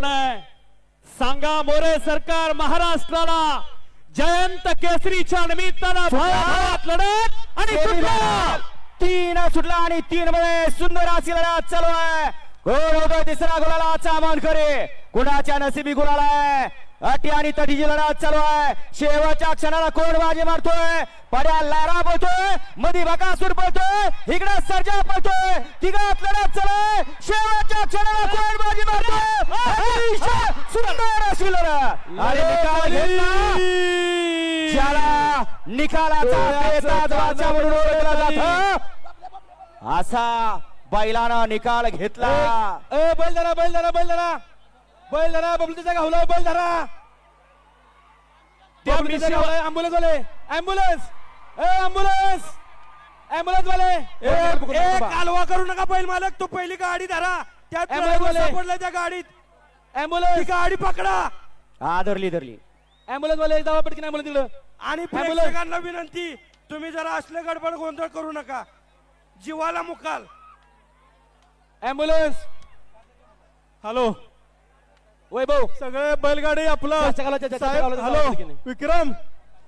कोण आहे? सांगा मोरे सरकार महाराष्ट्राला. जयंत केसरीच्या निमित्तानं लढत आणि तीन सुटला आणि तीन मध्ये सुंदर अशी लढत चालू आहे. कोण होतो तिसरा गुलालाचा मान करे कुणाच्या नशिबी गुलाल आहे अटी आणि तटीची लढत चालू आहे. शेवटच्या क्षणाला कोण बाजी मारतोय? पड्या लारा पळतोय. मधी बकासूर पळतोय. इकडे सर्जा पळतोय. तिघात लढत चालू आहे. शेवटच्या क्षणाला कोण बाजी मारतोय? लढत आणि निकाल घेतला. ज्याला निकालाचा बेताज वाचा म्हणून ओळखला जात. असा बैलानं निकाल घेतला. ए बैल धरा बैल धरा बैल धरा. बैल धरा बबलीच्या गावला बैल धरा. अँब्युलन्स वाले. अँब्युलन्स ए अँब्युलन्स अँब्युलन्स वाले. कालवा करू नका बैल मालक तो पहिली गाडी धरा. त्यात त्या गाडीत. ती अँब्युलन्स गाडी पकडा. हा धरली धरली. अँब्युलन्स वाले जावा पटकन अँब्युलन्स तिकडं. आणि बोले. प्रेक्षकांना विनंती तुम्ही जरा असले गडबड गोंधळ करू नका. जीवाला मुकाल. अँब्युलन्स हॅलो वैभव. सगळे बैलगाडी आपलं. हॅलो. विक्रम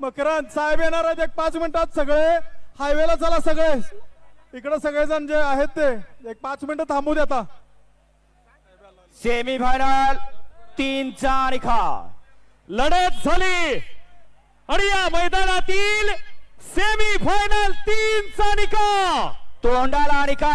मकरंद साहेब येणार आहेत एक पाच मिनिटात सगळे. हायवेला चला सगळे. इकडे सगळेजण जे आहेत ते एक पाच मिनिटं थांबू द्या आता सेमी फायनल तीनचा निकाल लढत झाली. आणि या मैदानातील सेमी फायनल तीनचा निकाल तोंडाला निकाल.